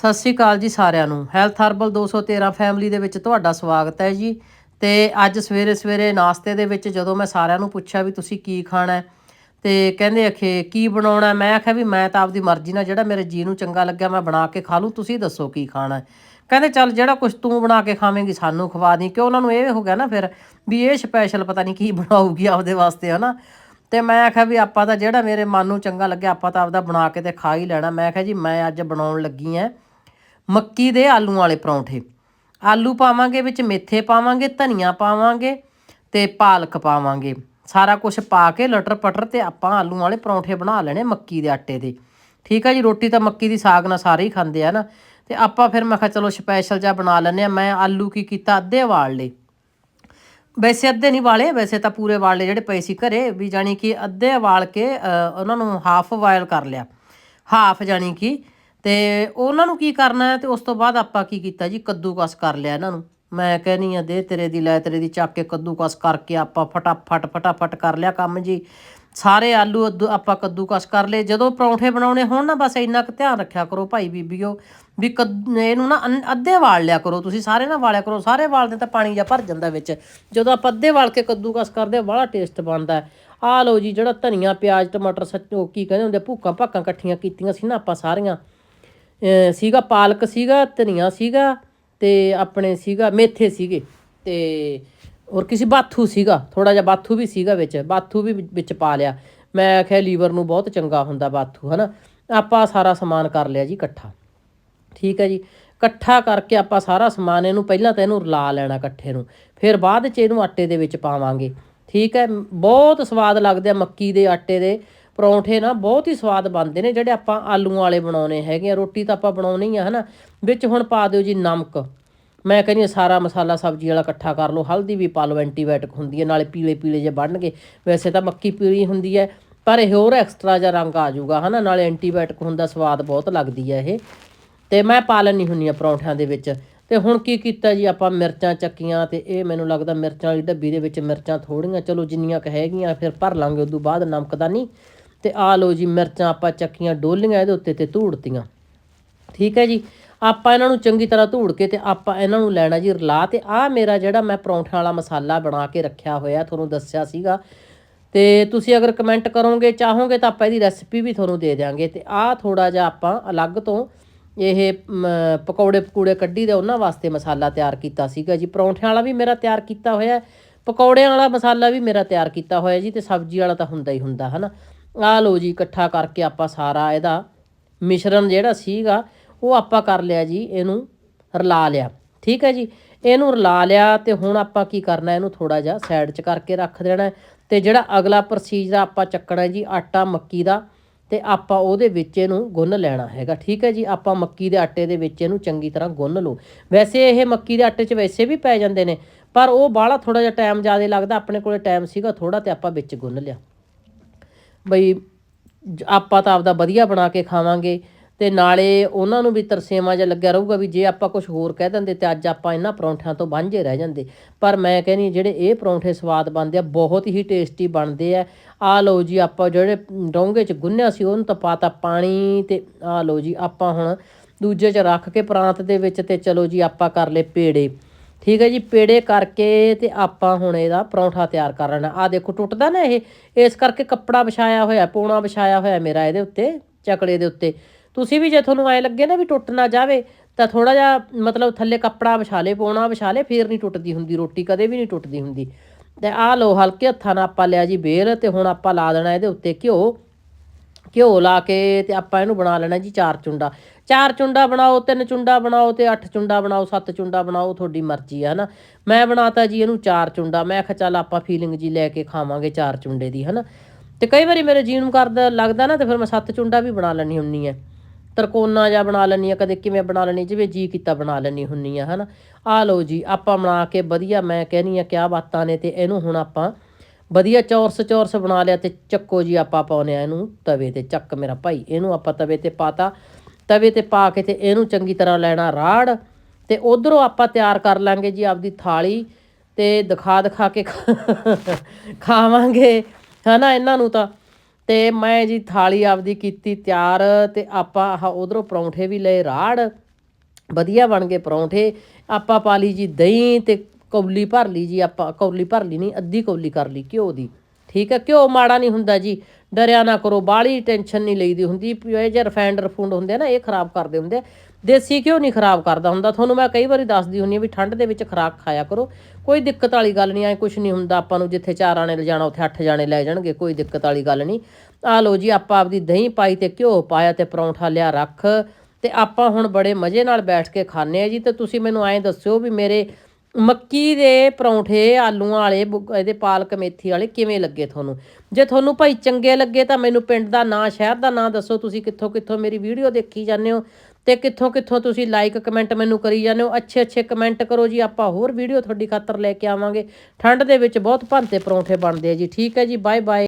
ਸਤਿ ਸ਼੍ਰੀ ਅਕਾਲ ਜੀ ਸਾਰਿਆਂ ਨੂੰ। ਹੈਲਥ ਹਰਬਲ 213 ਫੈਮਿਲੀ ਦੇ ਵਿੱਚ ਤੁਹਾਡਾ ਸਵਾਗਤ ਹੈ ਜੀ। ਤੇ ਅੱਜ ਸਵੇਰੇ ਸਵੇਰੇ ਨਾਸ਼ਤੇ ਦੇ ਵਿੱਚ ਜਦੋਂ ਮੈਂ ਸਾਰਿਆਂ ਨੂੰ ਪੁੱਛਿਆ ਵੀ ਤੁਸੀਂ ਕੀ ਖਾਣਾ ਹੈ, ਤੇ ਕਹਿੰਦੇ ਅਖੇ ਕੀ ਬਣਾਉਣਾ ਮੈਂ ਆਖਿਆ ਵੀ ਮੈਂ ਤਾਂ ਆਪਦੀ ਮਰਜ਼ੀ ਨਾਲ ਜਿਹੜਾ ਮੇਰੇ ਜੀ ਨੂੰ ਚੰਗਾ ਲੱਗਿਆ ਮੈਂ ਬਣਾ ਕੇ ਖਾ ਲੂੰ ਤੁਸੀਂ ਦੱਸੋ ਕੀ ਖਾਣਾ ਕਹਿੰਦੇ ਚੱਲ ਜਿਹੜਾ ਕੁਝ ਤੂੰ ਬਣਾ ਕੇ ਖਾਵੇਂਗੀ ਸਾਨੂੰ ਖਵਾ ਦੀ ਕਿਉਂ ਉਹਨਾਂ ਨੂੰ ਇਹ ਹੋ ਗਿਆ ਨਾ ਫਿਰ ਵੀ ਇਹ ਸਪੈਸ਼ਲ ਪਤਾ ਨਹੀਂ ਕੀ ਬਣਾਊਗੀ ਆਪਦੇ ਵਾਸਤੇ, ਹਨਾ। ਤੇ ਮੈਂ ਆਖਿਆ ਵੀ ਆਪਾਂ ਤਾਂ ਜਿਹੜਾ ਮੇਰੇ ਮਨ ਨੂੰ ਚੰਗਾ ਲੱਗਿਆ ਆਪਾਂ ਤਾਂ ਆਪਦਾ ਬਣਾ ਕੇ ਤੇ ਖਾ ਹੀ ਲੈਣਾ। ਮੈਂ ਆਖਿਆ ਜੀ ਮੈਂ ਅੱਜ ਬਣਾਉਣ ਲੱਗੀ ਐ ਮੱਕੀ ਦੇ ਆਲੂ ਵਾਲੇ ਪਰੌਂਠੇ। ਆਲੂ ਪਾਵਾਂਗੇ, ਵਿੱਚ ਮੇਥੇ ਪਾਵਾਂਗੇ, ਧਨੀਆ ਪਾਵਾਂਗੇ ਤੇ ਪਾਲਕ ਪਾਵਾਂਗੇ। ਸਾਰਾ ਕੁਝ ਪਾ ਕੇ ਲਟਰ ਪਟਰ ਤੇ ਆਪਾਂ ਆਲੂ ਵਾਲੇ ਪਰੌਂਠੇ ਬਣਾ ਲੈਣੇ ਮੱਕੀ ਦੇ ਆਟੇ ਦੇ। ਠੀਕ ਆ ਜੀ, ਰੋਟੀ ਤਾਂ ਮੱਕੀ ਦੀ ਸਾਗ ਨਾਲ ਸਾਰੇ ਹੀ ਖਾਂਦੇ ਆ ਨਾ। ਤੇ ਆਪਾਂ ਫਿਰ ਮੈਂ ਕਿਹਾ ਚਲੋ ਸਪੈਸ਼ਲ ਜਿਹਾ ਬਣਾ ਲੈਂਦੇ ਆ। ਮੈਂ ਆਲੂ ਕੀ ਕੀਤਾ, ਅੱਧੇ ਵਾਲ ਲਏ ਵੈਸੇ ਅੱਧੇ ਨਹੀਂ ਵਾਲੇ ਵੈਸੇ ਤਾਂ ਪੂਰੇ ਵਾਲੇ ਜਿਹੜੇ ਪਏ ਸੀ ਘਰੇ, ਵੀ ਜਾਨੀ ਕਿ ਅੱਧੇ ਵਾਲ ਕੇ ਉਹਨਾਂ ਨੂੰ ਹਾਫ ਬਾਇਲ ਕਰ ਲਿਆ। ਹਾਫ ਜਾਨੀ ਕਿ ਤੇ ਉਹਨਾਂ ਨੂੰ ਕੀ ਕਰਨਾ ਹੈ ਤੇ ਉਸ ਤੋਂ ਬਾਅਦ ਆਪਾਂ ਕੀ ਕੀਤਾ ਜੀ? ਕੱਦੂਕਸ ਕਰ ਲਿਆ ਇਹਨਾਂ ਨੂੰ। ਮੈਂ ਕਹਿਨੀ ਆ ਦੇ, ਤੇਰੇ ਦੀ ਲੈ, ਤੇਰੇ ਦੀ ਚੱਕ ਕੇ ਕੱਦੂਕਸ ਕਰਕੇ ਆਪਾਂ ਫਟਾਫਟ ਫਟਾਫਟ ਕਰ ਲਿਆ ਕੰਮ ਜੀ। ਸਾਰੇ ਆਲੂ, ਅੱਧੂ ਆਪਾਂ ਕੱਦੂਕਸ ਕਰ ਲਏ। ਜਦੋਂ ਪਰੌਂਠੇ ਬਣਾਉਣੇ ਹੋਣ ਨਾ, ਬਸ ਇੰਨਾ ਕੁ ਧਿਆਨ ਰੱਖਿਆ ਕਰੋ ਭਾਈ ਬੀਬੀਓ, ਵੀ ਕੱਦ- ਇਹਨੂੰ ਨਾ ਅੰਨ- ਅੱਧੇ ਵਾਲ ਲਿਆ ਕਰੋ। ਤੁਸੀਂ ਸਾਰੇ ਨਾ ਵਾਲਿਆ ਕਰੋ। ਸਾਰੇ ਵਾਲਦੇ ਤਾਂ ਪਾਣੀ ਜਾਂ ਭਰ ਜਾਂਦਾ ਵਿੱਚ। ਜਦੋਂ ਆਪਾਂ ਅੱਧੇ ਵਾਲ ਕੇ ਕੱਦੂਕਸ ਕਰਦੇ ਬੜਾ ਟੇਸਟ ਬਣਦਾ ਆ ਲਓ ਜੀ, ਜਿਹੜਾ ਧਨੀਆ, ਪਿਆਜ਼, ਟਮਾਟਰ ਸੱਚੋ ਕੀ ਕਹਿੰਦੇ ਹੁੰਦੇ ਭੂਕਾਂ ਭਾਕਾਂ ਇਕੱਠੀਆਂ ਕੀਤੀਆਂ ਸੀ ਨਾ ਆਪਾਂ ਸਾਰੀਆਂ। ਸੀਗਾ, ਪਾਲਕ ਸੀਗਾ, ਧਨੀਆ ਸੀਗਾ ਤੇ ਆਪਣੇ ਸੀਗਾ, ਮੇਥੇ ਸੀਗੇ ਤੇ ਹੋਰ ਕਿਸੇ ਬਾਥੂ ਸੀਗਾ ਥੋੜਾ ਜਿਹਾ ਬਾਥੂ ਵੀ ਸੀਗਾ ਵਿੱਚ, ਬਾਥੂ ਵੀ ਵਿੱਚ- ਵਿੱਚ ਪਾ ਲਿਆ। ਮੈਂ ਆਖਿਆ, ਲੀਵਰ ਨੂੰ ਬਹੁਤ ਚੰਗਾ ਹੁੰਦਾ ਬਾਥੂ, ਹਨਾ। ਆਪਾਂ ਸਾਰਾ ਸਮਾਨ ਕਰ ਲਿਆ ਜੀ ਇਕੱਠਾ। ਠੀਕ ਹੈ ਜੀ। ਇਕੱਠਾ ਕਰਕੇ ਆਪਾਂ ਸਾਰਾ ਸਮਾਨ ਇਹਨੂੰ ਪਹਿਲਾਂ ਤਾਂ ਇਹਨੂੰ ਰਲਾ ਲੈਣਾ ਇਕੱਠੇ ਨੂੰ, ਫਿਰ ਬਾਅਦ ਚ ਇਹਨੂੰ ਆਟੇ ਦੇ ਵਿੱਚ ਪਾਵਾਂਗੇ। ਠੀਕ ਹੈ। ਬਹੁਤ ਸਵਾਦ ਲੱਗਦੇ ਆ ਮੱਕੀ ਦੇ ਆਟੇ ਦੇ। ਪਰੌਂਠੇ ਨਾ ਬਹੁਤ ਹੀ ਸਵਾਦ ਬਣਦੇ ਨੇ ਜਿਹੜੇ ਆਪਾਂ ਆਲੂਆਂ ਵਾਲੇ ਬਣਾਉਣੇ ਹੈਗੇ ਆ, ਰੋਟੀ ਤਾਂ ਆਪਾਂ ਬਣਾਉਣੀ ਹੀ ਆ, ਹਨਾ? ਵਿੱਚ ਹੁਣ ਪਾ ਦਿਓ ਜੀ ਨਮਕ। ਮੈਂ ਕਹਿੰਦੀ ਹਾਂ ਸਾਰਾ ਮਸਾਲਾ ਸਬਜ਼ੀ ਵਾਲਾ ਇਕੱਠਾ ਕਰ ਲਓ, ਹਲਦੀ ਵੀ ਪਾ ਲਓ, ਐਂਟੀਬਾਇਓਟਿਕ ਹੁੰਦੀ ਹੈ ਨਾਲੇ ਪੀਲੇ ਪੀਲੇ ਜੇ ਬਣਨਗੇ। ਵੈਸੇ ਤਾਂ ਮੱਕੀ ਪੀਲੀ ਹੁੰਦੀ ਹੈ ਪਰ ਇਹ ਹੋਰ ਐਕਸਟਰਾ ਜਿਹਾ ਰੰਗ ਆ ਜਾਊਗਾ, ਹਨਾ? ਨਾਲੇ ਐਂਟੀਬਾਇਓਟਿਕ ਹੁੰਦਾ, ਸਵਾਦ ਬਹੁਤ ਲੱਗਦੀ ਹੈ ਇਹ। ਤੇ ਮੈਂ ਪਾ ਲੈਣੀ ਹੁੰਨੀ ਆ ਪਰੌਂਠਿਆਂ ਦੇ ਵਿੱਚ। ਤੇ ਹੁਣ ਕੀ ਕੀਤਾ ਜੀ ਆਪਾਂ ਮਿਰਚਾਂ ਚੱਕੀਆਂ ਤੇ ਇਹ ਮੈਨੂੰ ਲੱਗਦਾ ਮਿਰਚਾਂ ਵਾਲੀ ਡੱਬੀ ਦੇ ਵਿੱਚ ਮਿਰਚਾਂ ਥੋੜੀਆਂ ਚਲੋ ਜਿੰਨੀਆਂ ਕ ਹੈਗੀਆਂ ਫਿਰ ਭਰ ਲਾਂਗੇ, ਉਦੋਂ ਬਾਅਦ ਨਮਕ ਦਾ ਨਹੀਂ। ਤੇ ਆ ਲਓ ਜੀ ਮਿਰਚਾਂ ਆਪਾਂ ਚੱਕੀਆਂ ਡੋਲੀਆਂ ਇਹਦੇ ਉੱਤੇ ਤੇ ਧੂੜਤੀਆਂ। ਠੀਕ ਹੈ ਜੀ? ਆਪਾਂ ਇਹਨਾਂ ਨੂੰ ਚੰਗੀ ਤਰ੍ਹਾਂ ਧੂੜ ਕੇ ਤੇ ਆਪਾਂ ਇਹਨਾਂ ਨੂੰ ਲੈਣਾ ਜੀ ਰਲਾ ਤੇ ਆ ਮੇਰਾ ਜਿਹੜਾ ਮੈਂ ਪਰੌਂਠਿਆਂ ਵਾਲਾ ਮਸਾਲਾ ਬਣਾ ਕੇ ਰੱਖਿਆ ਹੋਇਆ ਤੁਹਾਨੂੰ ਦੱਸਿਆ ਸੀਗਾ। ਤੇ ਤੁਸੀਂ ਅਗਰ ਕਮੈਂਟ ਕਰੋਗੇ ਚਾਹੋਗੇ ਤਾਂ ਆਪਾਂ ਇਹਦੀ ਰੈਸਪੀ ਵੀ ਤੁਹਾਨੂੰ ਦੇ ਦਿਆਂਗੇ। ਤੇ ਆਹ ਥੋੜਾ ਜਿਹਾ ਆਪਾਂ ਅਲੱਗ ਤੋਂ ਇਹ ਮ, ਪਕੌੜੇ ਪਕੂੜੇ ਕੱਢੀ ਦੇ ਉਹਨਾਂ ਵਾਸਤੇ ਮਸਾਲਾ ਤਿਆਰ ਕੀਤਾ ਸੀਗਾ ਜੀ। ਪਰੌਂਠਿਆਂ ਵਾਲਾ ਵੀ ਮੇਰਾ ਤਿਆਰ ਕੀਤਾ ਹੋਇਆ ਪਕੌੜਿਆਂ ਵਾਲਾ ਮਸਾਲਾ ਵੀ ਮੇਰਾ ਤਿਆਰ ਕੀਤਾ ਹੋਇਆ ਜੀ ਤੇ ਸਬਜ਼ੀ ਵਾਲਾ ਤਾਂ ਹੁੰਦਾ ਹੀ ਹੁੰਦਾ ਹਨਾ? ਆ ਲਓ ਜੀ, ਇਕੱਠਾ ਕਰਕੇ ਆਪਾਂ ਸਾਰਾ ਇਹਦਾ ਮਿਸ਼ਰਣ ਜਿਹੜਾ ਸੀਗਾ, ਉਹ ਆਪਾਂ ਕਰ ਲਿਆ ਜੀ, ਇਹਨੂੰ ਰਲਾ ਲਿਆ। ਠੀਕ ਹੈ ਜੀ? ਇਹਨੂੰ ਰਲਾ ਲਿਆ ਤੇ ਹੁਣ ਆਪਾਂ ਕੀ ਕਰਨਾ, ਇਹਨੂੰ ਥੋੜਾ ਜਿਹਾ ਸਾਈਡ 'ਚ ਕਰਕੇ ਰੱਖ ਦੇਣਾ ਹੈ ਤੇ ਜਿਹੜਾ ਅਗਲਾ ਪ੍ਰੋਸੀਜਰ ਆਪਾਂ ਚੱਕਣਾ ਜੀ, ਆਟਾ ਮੱਕੀ ਦਾ ਤੇ ਆਪਾਂ ਉਹਦੇ ਵਿੱਚ ਇਹਨੂੰ ਗੁੰਨ ਲੈਣਾ ਹੈਗਾ। ਠੀਕ ਹੈ ਜੀ? ਆਪਾਂ ਮੱਕੀ ਦੇ ਆਟੇ ਦੇ ਵਿੱਚ ਇਹਨੂੰ ਚੰਗੀ ਤਰ੍ਹਾਂ ਗੁੰਨ ਲਓ। ਵੈਸੇ ਇਹ ਮੱਕੀ ਦੇ ਆਟੇ 'ਚ ਵੈਸੇ ਵੀ ਪੈ ਜਾਂਦੇ ਨੇ, ਪਰ ਉਹ ਬਾਹਲਾ ਥੋੜਾ ਜਿਹਾ ਟਾਈਮ ਜ਼ਿਆਦਾ ਲੱਗਦਾ, ਆਪਣੇ ਕੋਲੇ ਟਾਈਮ ਸੀਗਾ ਥੋੜਾ ਤੇ ਆਪਾਂ ਵਿੱਚ ਗੁੰਨ ਲਿਆ। ਬਈ ਜ- ਆਪਾਂ ਤਾਂ ਆਪਦਾ ਵਧੀਆ ਬਣਾ ਕੇ ਖਾਵਾਂਗੇ ਤੇ ਨਾਲੇ ਉਹਨਾਂ ਨੂੰ ਵੀ ਤਰਸੇਵਾ ਜਿਹਾ ਲੱਗਿਆ ਰਹੂਗਾ ਵੀ ਜੇ ਆਪਾਂ ਕੁਝ ਹੋਰ ਕਹਿ ਦਿੰਦੇ ਤੇ ਅੱਜ ਆਪਾਂ ਇਹਨਾਂ ਪਰੌਂਠਿਆਂ ਤੋਂ ਵਾਂਝੇ ਰਹਿ ਜਾਂਦੇ। ਪਰ ਮੈਂ ਕਹਿੰਦੀ ਜਿਹੜੇ ਇਹ ਪਰੌਂਠੇ ਸਵਾਦ ਬਣਦੇ ਆ, ਬਹੁਤ ਹੀ ਟੇਸਟੀ ਬਣਦੇ ਆ। ਆ ਲਓ ਜੀ, ਆਪਾਂ ਜਿਹੜੇ ਡੋਂਗੇ ਚ ਗੁੰਨਿਆ ਸੀ, ਉਹਨੂੰ ਤਾਂ ਪਾਤਾ ਪਾਣੀ ਤੇ ਆ ਲਓ ਜੀ, ਆਪਾਂ ਹੁਣ ਦੂਜੇ ਚ ਰੱਖ ਕੇ ਪ੍ਰਾਂਤ ਦੇ ਵਿੱਚ ਤੇ ਚਲੋ ਜੀ, ਆਪਾਂ ਕਰ ਲਏ ਪੇੜੇ। ਠੀਕ ਹੈ ਜੀ, ਪੇੜੇ ਕਰਕੇ ਤੇ ਆਪਾਂ ਹੁਣ ਇਹਦਾ ਪਰੌਂਠਾ ਤਿਆਰ ਕਰ ਲੈਣਾ। ਆ ਦੇਖੋ, ਟੁੱਟਦਾ ਨਾ ਇਹ, ਇਸ ਕਰਕੇ ਕੱਪੜਾ ਵਿਛਾਇਆ ਹੋਇਆ, ਪੋਣਾ ਵਿਛਾਇਆ ਹੋਇਆ ਮੇਰਾ ਇਹਦੇ ਉੱਤੇ, ਚਕਲੇ ਦੇ ਉੱਤੇ। ਤੁਸੀਂ ਵੀ ਜੇ ਤੁਹਾਨੂੰ ਐ ਲੱਗੇ ਨਾ ਵੀ ਟੁੱਟ ਨਾ ਜਾਵੇ, ਤਾਂ ਥੋੜਾ ਜਿਹਾ ਮਤਲਬ ਥੱਲੇ ਕੱਪੜਾ ਵਿਛਾ ਲੇ, ਪੋਣਾ ਵਿਛਾ ਲੇ, ਫੇਰ ਨਹੀਂ ਟੁੱਟਦੀ ਹੁੰਦੀ ਰੋਟੀ, ਕਦੇ ਵੀ ਨਹੀਂ ਟੁੱਟਦੀ ਹੁੰਦੀ। ਤੇ ਆਹ ਲੋ ਹਲਕੇ ਹੱਥਾਂ ਨਾਲ ਆਪਾਂ ਲਿਆ ਜੀ ਬੇਲ, ਤੇ ਹੁਣ ਆਪਾਂ ਲਾ ਦੇਣਾ ਇਹਦੇ ਉੱਤੇ ਘਿਓ। ਘਿਓ ਲਾ ਕੇ ਤੇ ਆਪਾਂ ਇਹਨੂੰ ਬਣਾ ਲੈਣਾ ਜੀ ਚਾਰ ਚੁੰਡਾ। ਚਾਰ ਚੁੰਡਾ ਬਣਾਓ, ਤਿੰਨ ਚੁੰਡਾ ਬਣਾਓ ਤੇ ਅੱਠ ਚੁੰਡਾ ਬਣਾਓ, ਸੱਤ ਚੁੰਡਾ ਬਣਾਓ, ਤੁਹਾਡੀ ਮਰਜ਼ੀ ਹੈ ਹਨਾ। ਮੈਂ ਬਣਾਤਾ ਜੀ ਇਹਨੂੰ ਚਾਰ ਚੁੰਡਾ। ਮੈਂ ਕਿਹਾ ਚੱਲ ਆਪਾਂ ਫੀਲਿੰਗ ਜੀ ਲੈ ਕੇ ਖਾਵਾਂਗੇ ਚਾਰ ਚੁੰਡੇ ਦੀ, ਹਨਾ। ਤੇ ਕਈ ਵਾਰੀ ਮੇਰੇ ਜੀ ਨੂੰ ਕਰਦਾ, ਲੱਗਦਾ ਨਾ ਤੇ ਫਿਰ ਮੈਂ ਸੱਤ ਚੁੰਡਾ ਵੀ ਬਣਾ ਲੈਣੀ ਹੁੰਨੀ ਹੈ ਤਰਕੋਨਾ ਜਾਂ ਬਣਾ ਲੈਣੀ ਆ, ਕਦੇ ਕਿਵੇਂ ਬਣਾ ਲੈਣੀ ਜਿਵੇਂ ਜੀ ਕੀਤਾ ਬਣਾ ਲੈਣੀ ਹੁੰਨੀ ਆ, ਹਨਾ। ਆ ਲਓ ਜੀ, ਆਪਾਂ ਬਣਾ ਕੇ ਵਧੀਆ, ਮੈਂ ਕਹਿਨੀ ਆ ਕਿਆ ਬਾਤਾਂ ਨੇ ਤੇ ਇਹਨੂੰ ਹੁਣ ਆਪਾਂ ਵਧੀਆ ਚੌਰਸ ਚੌਰਸ ਬਣਾ ਲਿਆ ਤੇ ਚੱਕੋ ਜੀ ਆਪਾਂ ਪਾਉਨੇ ਆ ਇਹਨੂੰ ਤਵੇ ਤੇ, ਚੱਕ ਮੇਰਾ ਭਾਈ, ਇਹਨੂੰ ਆਪਾਂ ਤਵੇ ਤੇ ਪਾਤਾ। ਤਵੇ ਤੇ ਪਾ ਕੇ ਤੇ ਇਹਨੂੰ ਚੰਗੀ ਤਰ੍ਹਾਂ ਲੈਣਾ ਰਾੜ ਤੇ ਉਧਰੋਂ ਆਪਾਂ ਤਿਆਰ ਕਰ ਲਾਂਗੇ ਜੀ ਆਪਦੀ ਥਾਲੀ ਤੇ ਦਿਖਾ ਦਿਖਾ ਕੇ ਖਾਵਾਂਗੇ। ਹਨਾ ਇਹਨਾਂ ਨੂੰ ਤਾਂ। ਤੇ ਮੈਂ ਜੀ ਥਾਲੀ ਆਪਦੀ ਕੀਤੀ ਤਿਆਰ ਤੇ ਆਪਾਂ ਆਹ ਉਧਰੋਂ ਪਰੌਂਠੇ ਵੀ ਲਏ ਰਾੜ। ਵਧੀਆ ਬਣ ਗਏ ਪਰੌਂਠੇ। ਆਪਾਂ ਪਾ ਲਈ ਜੀ ਦਹੀਂ ਤੇ ਕੌਲੀ ਭਰ ਲਈ ਜੀ ਆਪਾਂ, ਕੌਲੀ ਭਰ ਲਈ ਨਹੀਂ, ਅੱਧੀ ਕੌਲੀ ਕਰ ਲਈ ਘਿਓ ਦੀ। ਠੀਕ ਹੈ, ਘਿਓ ਮਾੜਾ ਨਹੀਂ ਹੁੰਦਾ ਜੀ, ਡਰਿਆ ਨਾ ਕਰੋ, ਬਾਹਲੀ ਟੈਨਸ਼ਨ ਨਹੀਂ ਲਈਦੀ ਹੁੰਦੀ। ਇਹ ਜੇ ਰਿਫਾਈਨਡ ਰਫੂੰਡ ਹੁੰਦੇ ਨਾ, ਇਹ ਖਰਾਬ ਕਰਦੇ ਹੁੰਦੇ ਦੇਸੀ ਘਿਓ ਨਹੀਂ ਖਰਾਬ ਕਰਦਾ ਹੁੰਦਾ। ਤੁਹਾਨੂੰ ਮੈਂ ਕਈ ਵਾਰੀ ਦੱਸਦੀ ਹੁੰਦੀ ਆ ਵੀ ਠੰਡ ਦੇ ਵਿੱਚ ਖਰਾਕ ਖਾਇਆ ਕਰੋ। ਕੋਈ ਦਿੱਕਤ ਵਾਲੀ ਗੱਲ ਨਹੀਂ, ਐ ਕੁਝ ਨਹੀਂ ਹੁੰਦਾ। ਆਪਾਂ ਨੂੰ ਜਿੱਥੇ ਚਾਰ ਆਣੇ ਲਿਜਾਣਾ ਉੱਥੇ ਅੱਠ ਜਾਣੇ ਲੈ ਜਾਣਗੇ, ਕੋਈ ਦਿੱਕਤ ਵਾਲੀ ਗੱਲ ਨਹੀਂ। ਆ ਲਓ ਜੀ, ਆਪਾਂ ਆਪਦੀ ਦਹੀਂ ਪਾਈ ਤੇ ਘਿਓ ਪਾਇਆ ਤੇ ਪਰੌਂਠਾ ਲਿਆ ਰੱਖ। ਤੇ ਆਪਾਂ ਹੁਣ ਬੜੇ ਮਜ਼ੇ ਨਾਲ ਬੈਠ ਕੇ ਖਾਣੇ ਆ ਜੀ। ਤੇ ਤੁਸੀਂ ਮੈਨੂੰ ਐਂ ਦੱਸਿਓ ਵੀ ਮੇਰੇ ਮੱਕੀ ਦੇ ਪਰੌਂਠੇ, ਆਲੂਆਂ ਵਾਲੇ ਬੁ- ਇਹਦੇ ਪਾਲਕ ਮੇਥੀ ਵਾਲੇ ਕਿਵੇਂ ਲੱਗੇ ਤੁਹਾਨੂੰ? ਜੇ ਤੁਹਾਨੂੰ ਭਾਈ ਚੰਗੇ ਲੱਗੇ ਤਾਂ ਮੈਨੂੰ ਪਿੰਡ ਦਾ ਨਾਂ, ਸ਼ਹਿਰ ਦਾ ਨਾਂ ਦੱਸੋ, ਤੁਸੀਂ ਕਿੱਥੋਂ ਕਿੱਥੋਂ ਮੇਰੀ ਵੀਡੀਓ ਦੇਖੀ ਜਾਂਦੇ ਹੋ ਤੇ ਕਿੱਥੋਂ ਕਿੱਥੋਂ ਤੁਸੀਂ ਲਾਈਕ ਕਮੈਂਟ ਮੈਨੂੰ ਕਰੀ ਜਾਂਦੇ ਹੋ। ਅੱਛੇ ਅੱਛੇ ਕਮੈਂਟ ਕਰੋ ਜੀ, ਆਪਾਂ ਹੋਰ ਵੀਡੀਓ ਤੁਹਾਡੀ ਖਾਤਰ ਲੈ ਕੇ ਆਵਾਂਗੇ। ਠੰਡ ਦੇ ਵਿੱਚ ਬਹੁਤ ਭੰਤੇ ਪਰੌਂਠੇ ਬਣਦੇ ਆ ਜੀ। ਠੀਕ ਹੈ ਜੀ ਬਾਏ ਬਾਏ